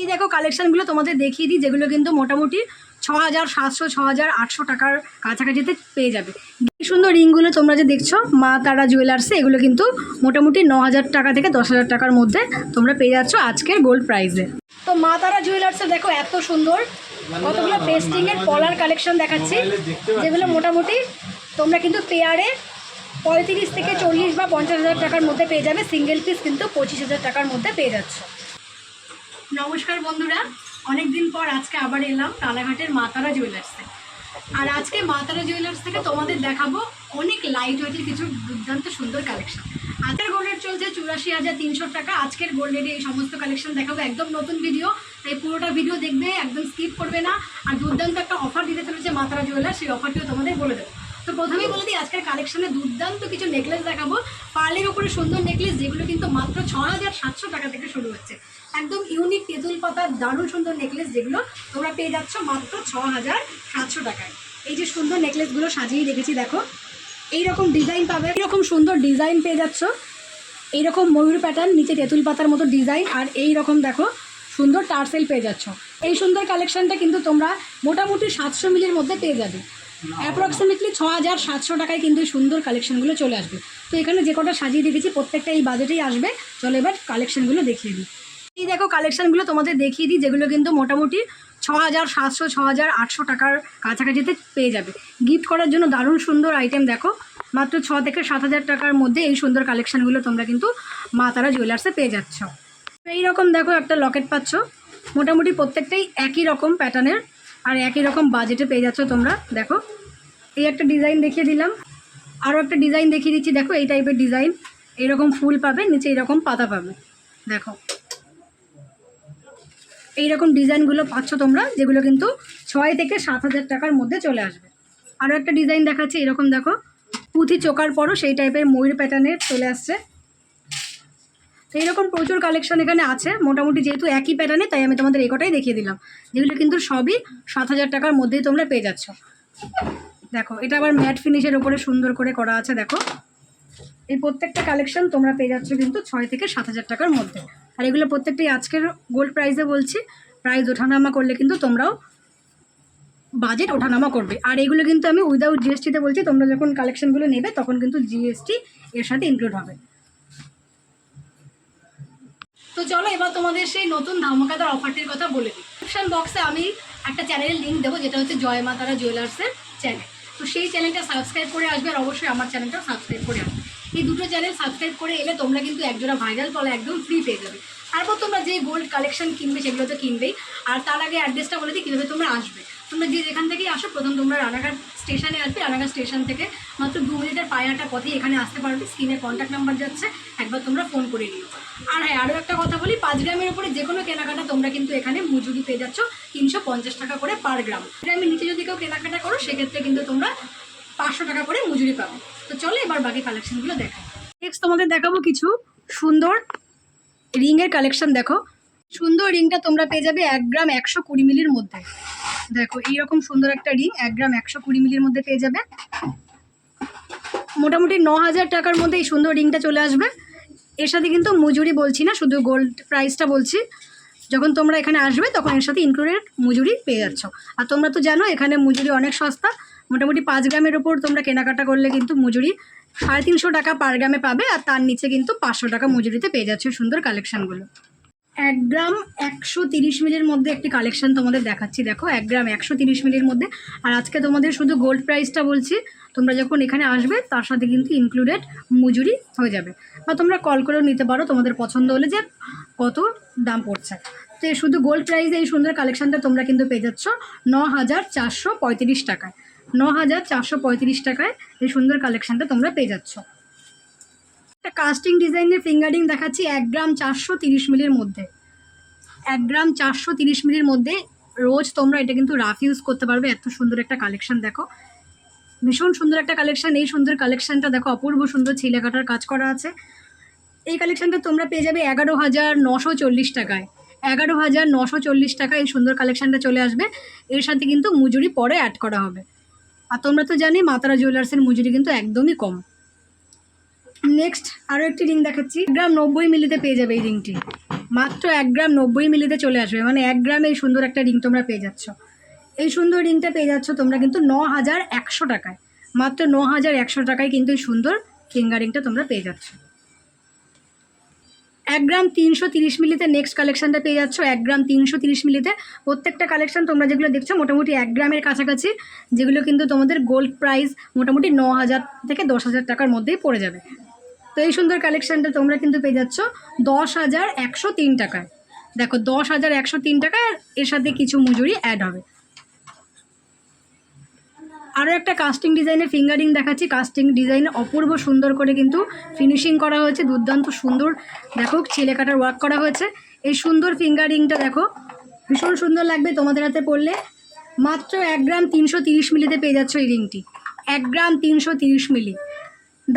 এই দেখো কালেকশনগুলো তোমাদের দেখিয়ে দিই, যেগুলো কিন্তু মোটামুটি ছ হাজার সাতশো ছ হাজার আটশো টাকার কাছাকাছিতে পেয়ে যাবে। এই সুন্দর রিংগুলো তোমরা যে দেখছ, মা তারা জুয়েলার্সে এগুলো কিন্তু মোটামুটি ন হাজার টাকা থেকে দশ হাজার টাকার মধ্যে তোমরা পেয়ে যাচ্ছ আজকের গোল্ড প্রাইজে তো মা তারা জুয়েলার্সে দেখো এত সুন্দর, কতগুলো পেস্টিংয়ের পলার কালেকশন দেখাচ্ছি, যেগুলো মোটামুটি তোমরা কিন্তু পেয়ারে পঁয়ত্রিশ থেকে চল্লিশ বা পঞ্চাশ হাজার টাকার মধ্যে পেয়ে যাবে সিঙ্গেল পিস কিন্তু পঁচিশ হাজার টাকার মধ্যে পেয়ে যাচ্ছ। নমস্কার বন্ধুরা। অনেক দিন পর আজকে আবার এলাম টালাঘাটের মাতারা জুয়েলার্সে আর আজকে মাতারা জুয়েলার্স থেকে তোমাদের দেখাবো অনেক লাইট ওয়েটের কিছু দুর্দান্ত সুন্দর কালেকশন আজকের গোল্ডের চলছে চুরাশি হাজার তিনশো টাকা। আজকের গোল্ডের এই সমস্ত কালেকশন দেখাবো। একদম নতুন ভিডিও তাই পুরোটা ভিডিও দেখবে, একদম স্কিপ করবে না। আর দুর্দান্ত একটা অফার দিতে চলেছে মাতারা জুয়েলার্স সেই অফারটিও তোমাদের বলে দেবো। তো প্রথমেই বলে দিই, আজকের কালেকশনে দুর্দান্ত কিছু নেকলেস দেখাবো। পার্লের ওপরে সুন্দর নেকলেস যেগুলো কিন্তু মাত্র ছ হাজার সাতশো টাকা থেকে শুরু হচ্ছে। একদম ইউনিক তেঁতুল পাতার দারুণ সুন্দর নেকলেস যেগুলো তোমরা পেয়ে যাচ্ছ মাত্র ছ হাজার সাতশো টাকায়। এই যে সুন্দর নেকলেসগুলো সাজিয়ে রেখেছি, দেখো। এইরকম ডিজাইন পাবে এরকম সুন্দর ডিজাইন পেয়ে যাচ্ছ। এইরকম ময়ূর প্যাটার্ন নিচে তেঁতুল পাতার মতো ডিজাইন আর এই রকম দেখো, সুন্দর টার্সেল পেয়ে যাচ্ছ। এই সুন্দর কালেকশনটা কিন্তু তোমরা মোটামুটি সাতশো মিলির মধ্যে পেয়ে যাবে। অ্যাপ্রক্সিমেটলি ছ হাজার সাতশো টাকায় কিন্তু এই সুন্দর কালেকশনগুলো চলে আসবে। তো এখানে যে কটা সাজিয়ে রেখেছি প্রত্যেকটা এই বাজেটেই আসবে। চলো এবার কালেকশনগুলো দেখিয়ে দিই। এই দেখো কালেকশনগুলো তোমাদের দেখিয়ে দিই, যেগুলো কিন্তু মোটামুটি ছ হাজার সাতশো ছ হাজার আটশো টাকার কাছাকাছিতে পেয়ে যাবে। গিফট করার জন্য দারুণ সুন্দর আইটেম দেখো। মাত্র ছ থেকে সাত হাজার টাকার মধ্যে এই সুন্দর কালেকশনগুলো তোমরা কিন্তু মা তারা জুয়েলার্সে পেয়ে যাচ্ছ। তো এইরকম দেখো একটা লকেট পাচ্ছ। মোটামুটি প্রত্যেকটাই একই রকম প্যাটার্নের আর একই রকম বাজেটে পেয়ে যাচ্ছ তোমরা। দেখো, এই একটা ডিজাইন দেখিয়ে দিলাম। আরও একটা ডিজাইন দেখিয়ে দিচ্ছি। দেখো, এই টাইপের ডিজাইন এইরকম ফুল পাবে, নিচে এইরকম পাতা পাবে। দেখো, এইরকম ডিজাইনগুলো পাচ্ছ তোমরা, যেগুলো কিন্তু ছয় থেকে সাত হাজার টাকার মধ্যে চলে আসবে। আরও একটা ডিজাইন দেখাচ্ছে, এরকম দেখো, পুঁথি চোকার পরও সেই টাইপের ময়ূর প্যাটার্নের চলে আসছে। তো এইরকম প্রচুর কালেকশন এখানে আছে। মোটামুটি যেহেতু একই প্যাটার্নে তাই আমি তোমাদের এই কটাই দেখিয়ে দিলাম। যেগুলো কিন্তু সবই সাত হাজার টাকার মধ্যেই তোমরা পেয়ে যাচ্ছ। দেখো, এটা আবার ম্যাট ফিনিশের ওপরে সুন্দর করে করা আছে, দেখো। এই প্রত্যেকটা কালেকশন তোমরা পেয়ে যাচ্ছ কিন্তু ছয় থেকে সাত হাজার টাকার মধ্যে। আর এগুলো প্রত্যেকটাই আজকের গোল্ড প্রাইসে বলছি। প্রাইস ওঠানামা করলে কিন্তু তোমরাও বাজেট ওঠানামা করবে। আর এগুলো কিন্তু আমি উইদাউট জিএসটিতে বলছি, তোমরা যখন কালেকশনগুলো নেবে, তখন কিন্তু জিএসটি এর সাথে ইনক্লুড হবে। তো চলো এবার তোমাদের সেই নতুন ধামাকাদার অফারটির কথা বলে দিই। ডিসক্রিপশন বক্সে আমি একটা চ্যানেলের লিঙ্ক দেবো, যেটা হচ্ছে জয় মাতারা জুয়েলার্সের চ্যানেল তো সেই চ্যানেলটা সাবস্ক্রাইব করে আসবে আর অবশ্যই আমার চ্যানেলটা সাবস্ক্রাইব করে আসবে। এই দুটো চ্যানেল সাবস্ক্রাইব করে এলে তোমরা কিন্তু একজোড়া ভাইরাল পলা একদম ফ্রি পেয়ে যাবে। তারপর তোমরা যে গোল্ড কালেকশন কিনবে সেগুলো তো কিনবেই। আর তার আগে অ্যাড্রেসটা বলে দিই, কীভাবে তোমরা আসবে। তোমরা যে যেখান থেকেই আসো, প্রথম তোমরা রানাঘাট স্টেশনে আসবে। রানাঘাট স্টেশন থেকে মাত্র দু মিনিটের পায়ে হাঁটা পথেই এখানে আসতে পারবে। স্ক্রিনে কন্ট্যাক্ট নাম্বার যাচ্ছে, একবার তোমরা ফোন করে নিও। আর হ্যাঁ আরও একটা কথা বলি পাঁচ গ্রামের উপরে যে কোনো কেনাকাটা তোমরা কিন্তু এখানে মজুরি পেয়ে যাচ্ছ তিনশো পঞ্চাশ টাকা করে পার গ্রাম গ্রামের নিচে যদি কেউ কেনাকাটা করো, সেক্ষেত্রে কিন্তু তোমরা পাঁচশো টাকা করে মজুরি পাবো। তো চলো এবার বাকি কালেকশনগুলো দেখাই। নেক্সট তোমাদের দেখাবো কিছু সুন্দর রিংয়ের কালেকশন দেখো। সুন্দর রিংটা তোমরা পেয়ে যাবে এক গ্রাম একশো কুড়ি মিলির মধ্যে। দেখো, এইরকম সুন্দর একটা রিং এক গ্রাম একশো কুড়ি মিলির মধ্যে পেয়ে যাবে। মোটামুটি ন হাজার টাকার মধ্যে এই সুন্দর রিংটা চলে আসবে। এর সাথে কিন্তু মজুরি বলছি না, শুধু গোল্ড প্রাইসটা বলছি। যখন তোমরা এখানে আসবে, তখন এর সাথে ইনক্লুডেড মজুরি পেয়ে যাচ্ছ। আর তোমরা তো জানো, এখানে মজুরি অনেক সস্তা। মোটামুটি পাঁচ গ্রামের ওপর তোমরা কেনাকাটা করলে কিন্তু মজুরি সাড়ে তিনশো টাকা পার গ্রামে পাবে, আর তার নিচে কিন্তু পাঁচশো টাকা মজুরিতে পেয়ে যাচ্ছে সুন্দর কালেকশানগুলো এক গ্রাম একশো তিরিশ মিলির মধ্যে একটি কালেকশন তোমাদের দেখাচ্ছি। দেখো, এক গ্রাম একশো তিরিশ মিলির মধ্যে। আর আজকে তোমাদের শুধু গোল্ড প্রাইসটা বলছি, তোমরা যখন এখানে আসবে, তার সাথে কিন্তু ইনক্লুডেড মজুরি হয়ে যাবে। বা তোমরা কল করেও নিতে পারো, তোমাদের পছন্দ হলে যে কত দাম পড়ছে। তো শুধু গোল্ড প্রাইসে এই সুন্দর কালেকশনটা তোমরা কিন্তু পেয়ে যাচ্ছ ন হাজার চারশো পঁয়ত্রিশ টাকায়। ন হাজার চারশো পঁয়ত্রিশ টাকায় এই সুন্দর কালেকশনটা তোমরা পেয়ে যাচ্ছ। একটা কাস্টিং ডিজাইনের ফিঙ্গারিং দেখাচ্ছি এক গ্রাম চারশো তিরিশ মিলির মধ্যে। এক গ্রাম চারশো তিরিশ মিলির মধ্যে রোজ তোমরা এটা কিন্তু রাফ ইউজ করতে পারবে। এত সুন্দর একটা কালেকশন দেখো। ভীষণ সুন্দর একটা কালেকশন এই সুন্দর কালেকশনটা দেখো, অপূর্ব সুন্দর ছিলে কাটার কাজ করা আছে। এই কালেকশনটা তোমরা পেয়ে যাবে এগারো হাজার নশো চল্লিশ টাকায়। এগারো হাজার নশো চল্লিশ টাকায় এই সুন্দর কালেকশনটা চলে আসবে। এর সাথে কিন্তু মজুরি পরে অ্যাড করা হবে। আর তোমরা তো জানি মাতারা জুয়েলার্সের মজুরি কিন্তু একদমই কম। নেক্সট আরও একটি রিং দেখাচ্ছি। গ্রাম নব্বই মিলিতে পেয়ে যাবে এই রিংটি মাত্র এক গ্রাম নব্বই মিলিতে চলে আসবে। মানে এক গ্রামে এই সুন্দর একটা রিং তোমরা পেয়ে যাচ্ছ। এই সুন্দর রিংটা পেয়ে যাচ্ছ তোমরা কিন্তু ন হাজার একশো টাকায়। মাত্র ন হাজার একশো টাকায় কিন্তু এই সুন্দর ফিঙ্গার রিংটা তোমরা পেয়ে যাচ্ছ। এক গ্রাম তিনশো তিরিশ মিলিতে নেক্সট কালেকশনটা পেয়ে যাচ্ছ। এক গ্রাম তিনশো তিরিশ মিলিতে প্রত্যেকটা কালেকশন তোমরা যেগুলো দেখছ, মোটামুটি এক গ্রামের কাছাকাছি, যেগুলো কিন্তু তোমাদের গোল্ড প্রাইস মোটামুটি ন হাজার থেকে দশ হাজার টাকার মধ্যেই পড়ে যাবে। তো এই সুন্দর কালেকশানটা তোমরা কিন্তু পেয়ে যাচ্ছ দশ হাজার একশো তিন টাকায়। দেখো, দশ হাজার একশো তিন টাকায় এর সাথে কিছু মজুরি অ্যাড হবে। আরও একটা কাস্টিং ডিজাইনের ফিঙ্গারিং দেখাচ্ছি। কাস্টিং ডিজাইন অপূর্ব সুন্দর করে কিন্তু ফিনিশিং করা হয়েছে। দুর্দান্ত সুন্দর, দেখো, ছেলে কাটার ওয়ার্ক করা হয়েছে। এই সুন্দর ফিঙ্গারিংটা দেখো, ভীষণ সুন্দর লাগবে তোমাদের হাতে পড়লে। মাত্র এক গ্রাম তিনশো তিরিশ মিলিতে পেয়ে যাচ্ছ এই রিংটি এক গ্রাম তিনশো তিরিশ মিলি।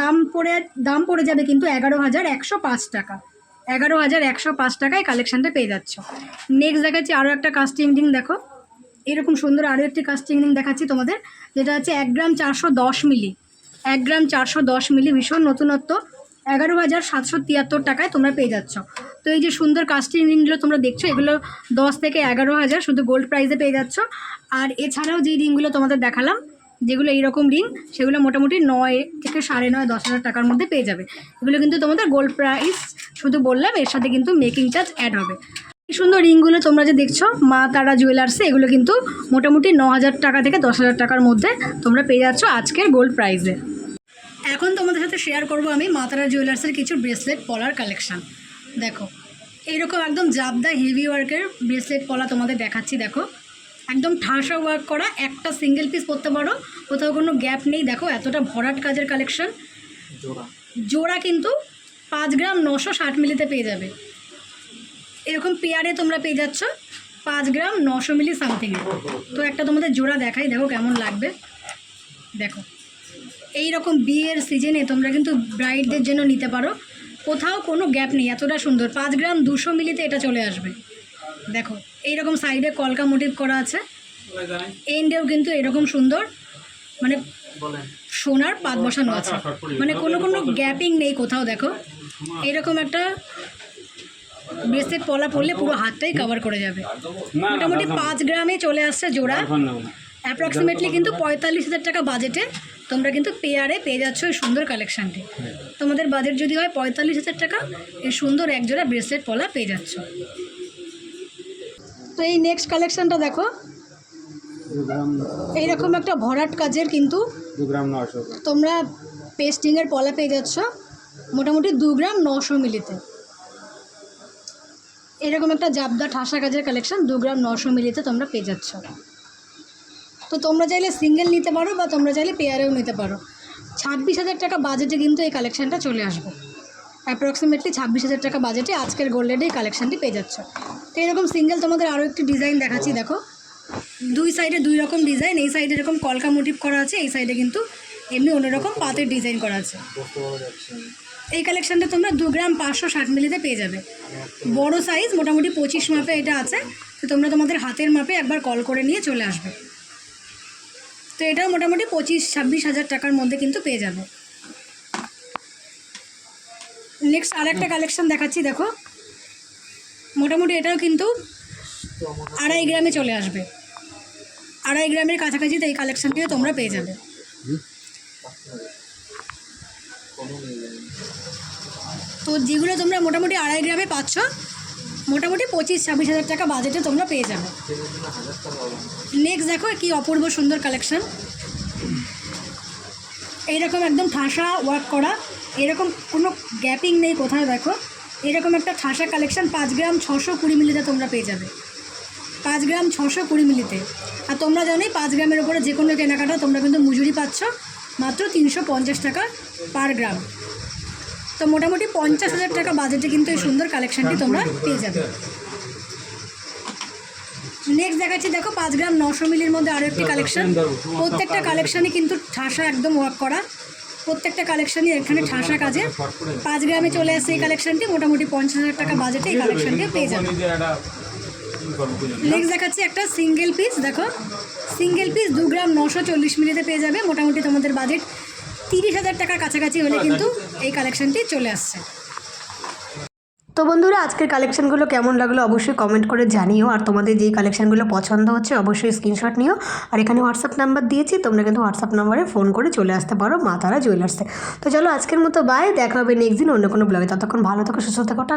দাম পড়ে দাম পড়ে যাবে কিন্তু এগারো হাজার একশো পাঁচ টাকা। এগারো হাজার একশো পাঁচ টাকায় কালেকশানটা পেয়ে যাচ্ছ। নেক্সট দেখাচ্ছি আরও একটা কাস্টিং রিং দেখো। এরকম সুন্দর আরও একটি কাস্টিং রিং দেখাচ্ছি তোমাদের, যেটা হচ্ছে এক গ্রাম চারশো দশ মিলি। এক গ্রাম চারশো দশ মিলি ভীষণ নতুনত্ব। এগারো হাজার সাতশো তিয়াত্তর টাকায় তোমরা পেয়ে যাচ্ছ। তো এই যে সুন্দর কাস্টিং রিংগুলো তোমরা দেখছ, এগুলো দশ থেকে এগারো হাজার শুধু গোল্ড প্রাইসে পেয়ে যাচ্ছ। আর এছাড়াও যে রিংগুলো তোমাদের দেখালাম যেগুলো এইরকম রিং সেগুলো মোটামুটি নয় থেকে সাড়ে নয়, দশ হাজার টাকার মধ্যে পেয়ে যাবে। এগুলো কিন্তু তোমাদের গোল্ড প্রাইস শুধু বললাম, এর সাথে কিন্তু মেকিং চার্জ অ্যাড হবে। এই সুন্দর রিংগুলো তোমরা যে দেখছ, মা তারা জুয়েলার্সে এগুলো কিন্তু মোটামুটি ন হাজার টাকা থেকে দশ হাজার টাকার মধ্যে তোমরা পেয়ে যাচ্ছ আজকের গোল্ড প্রাইসে এখন তোমাদের সাথে শেয়ার করব আমি মা তারা জুয়েলার্সের কিছু ব্রেসলেট পলার কালেকশান দেখো, এইরকম একদম জাবদা হেভি ওয়ার্কের ব্রেসলেট পলা তোমাদের দেখাচ্ছি, দেখো। একদম ঠাসা ওয়ার্ক করা একটা সিঙ্গেল পিস পরতে পারো কোথাও কোনো গ্যাপ নেই। দেখো এতটা ভরাট কাজের কালেকশন জোড়া। কিন্তু পাঁচ গ্রাম নশো ষাট মিলিতে পেয়ে যাবে। এরকম পেয়ারে তোমরা পেয়ে যাচ্ছ পাঁচ গ্রাম নশো মিলি সামথিংয়ে তো একটা তোমাদের জোড়া দেখাই দেখো কেমন লাগবে। দেখো। এই রকম বিয়ের সিজনে তোমরা কিন্তু ব্রাইডদের জন্য নিতে পারো। কোথাও কোনো গ্যাপ নেই এতটা সুন্দর। পাঁচ গ্রাম দুশো মিলিতে এটা চলে আসবে। দেখো। এইরকম সাইডে কলকা মোটিভ করা আছে। এন্ডেও কিন্তু এরকম সুন্দর মানে সোনার পাত বসানো আছে। মানে কোনো কোনো গ্যাপিং নেই কোথাও দেখো। এরকম একটা ব্রেসলেট পলা পড়লে পুরো হাতটাই কভার করে যাবে। মোটামুটি পাঁচ গ্রামে চলে আসছে জোড়া। অ্যাপ্রক্সিমেটলি কিন্তু পঁয়তাল্লিশ হাজার টাকা বাজেটে তোমরা কিন্তু পেয়ারে পেয়ে যাচ্ছ এই সুন্দর কালেকশানটি তোমাদের বাজেট যদি হয় পঁয়তাল্লিশ হাজার টাকা এই সুন্দর এক জোড়া ব্রেসলেট পলা পেয়ে যাচ্ছ। তো এই নেক্সট কালেকশানটা দেখো। এইরকম একটা ভরাট কাজের কিন্তু তোমরা পেস্টিংয়ের পলা পেয়ে যাচ্ছ। মোটামুটি দু গ্রাম নশো মিলিতে। এরকম একটা জাবদা ঠাসা কাজের কালেকশন দু গ্রাম নশো মিলিতে তোমরা পেয়ে যাচ্ছ। তো তোমরা চাইলে সিঙ্গেল নিতে পারো বা তোমরা চাইলে পেয়ারেও নিতে পারো। ছাব্বিশ হাজার টাকা বাজেটে কিন্তু এই কালেকশানটা চলে আসবে। অ্যাপ্রক্সিমেটলি ছাব্বিশ হাজার টাকা বাজেটে আজকের গোল্ডেডে এই কালেকশানটি পেয়ে যাচ্ছ। তো এরকম সিঙ্গেল তোমাদের আরও একটি ডিজাইন দেখাচ্ছি, দেখো। দুই সাইডে দুই রকম ডিজাইন এই সাইডে এরকম কলকা মোটিভ করা আছে, এই সাইডে কিন্তু এমনি অন্যরকম পাতের ডিজাইন করা আছে। এই কালেকশানটা তোমরা দু গ্রাম পাঁচশো ষাট মিলিতে পেয়ে যাবে। বড় সাইজ মোটামুটি পঁচিশ মাপে এটা আছে। তো তোমরা তোমাদের হাতের মাপে একবার কল করে নিয়ে চলে আসবে। তো এটাও মোটামুটি পঁচিশ ছাব্বিশ হাজার টাকার মধ্যে কিন্তু পেয়ে যাবে। নেক্সট আর একটা কালেকশান দেখাচ্ছি, দেখো। মোটামুটি এটাও কিন্তু আড়াই গ্রামে চলে আসবে। আড়াই গ্রামের কাছাকাছি কাছাকাছিতে এই কালেকশানটিও তোমরা পেয়ে যাবে। তো যেগুলো তোমরা মোটামুটি আড়াই গ্রামে পাচ্ছ, মোটামুটি পঁচিশ, ছাব্বিশ হাজার টাকা বাজেটে তোমরা পেয়ে যাবে। নেক্সট দেখো কি অপূর্ব সুন্দর কালেকশন এইরকম একদম ঠাসা ওয়ার্ক করা। এরকম কোনো গ্যাপিং নেই কোথাও দেখো এরকম একটা ঠাসা কালেকশান পাঁচ গ্রাম ছশো কুড়ি মিলিতে তোমরা পেয়ে যাবে পাঁচ গ্রাম ছশো কুড়ি মিলিতে আর তোমরা জানোই পাঁচ গ্রামের উপরে যে কোনো কেনাকাটা তোমরা কিন্তু মজুরি পাচ্ছ মাত্র তিনশো পঞ্চাশ টাকা পার গ্রাম তো মোটামুটি পঞ্চাশ হাজার টাকা বাজেটে কিন্তু এই সুন্দর কালেকশানটি তোমরা পেয়ে যাবে নেক্সট দেখাচ্ছি দেখো পাঁচ গ্রাম নশো মিলির মধ্যে আরও একটি কালেকশন প্রত্যেকটা কালেকশনই কিন্তু ঠাসা একদম ওয়ার্ক করা প্রত্যেকটা কালেকশনই এখানে ঠাসা কাজে। পাঁচ গ্রামে চলে আসে এই কালেকশনটি মোটামুটি পঞ্চাশ হাজার টাকা বাজেটে এই কালেকশনটি পেয়ে যাবে? নেক্সট দেখাচ্ছি একটা সিঙ্গেল পিস দেখো। সিঙ্গেল পিস দু গ্রাম নশো চল্লিশ মিনিটে পেয়ে যাবে, মোটামুটি তোমাদের বাজেট তিরিশ হাজার টাকার কাছাকাছি হলে কিন্তু এই কালেকশনটি চলে আসছে। তো বন্ধুরা, আজকের কালেকশানগুলো কেমন লাগল অবশ্যই কমেন্ট করে জানিও। আর তোমাদের যেই কালেকশানগুলো পছন্দ হচ্ছে অবশ্যই স্ক্রিনশট নিও। আর এখানে হোয়াটসঅ্যাপ নাম্বার দিয়েছি, তোমরা কিন্তু হোয়াটসঅ্যাপ নাম্বারে ফোন করে চলে আসতে পারো মা তারা জুয়েলার্সে তো চলো আজকের মতো বাই দেখা হবে নেক্সট দিন অন্য কোনো ব্লগে ততক্ষণ ভালো থাকো, সুস্থ থাকো, টাটা।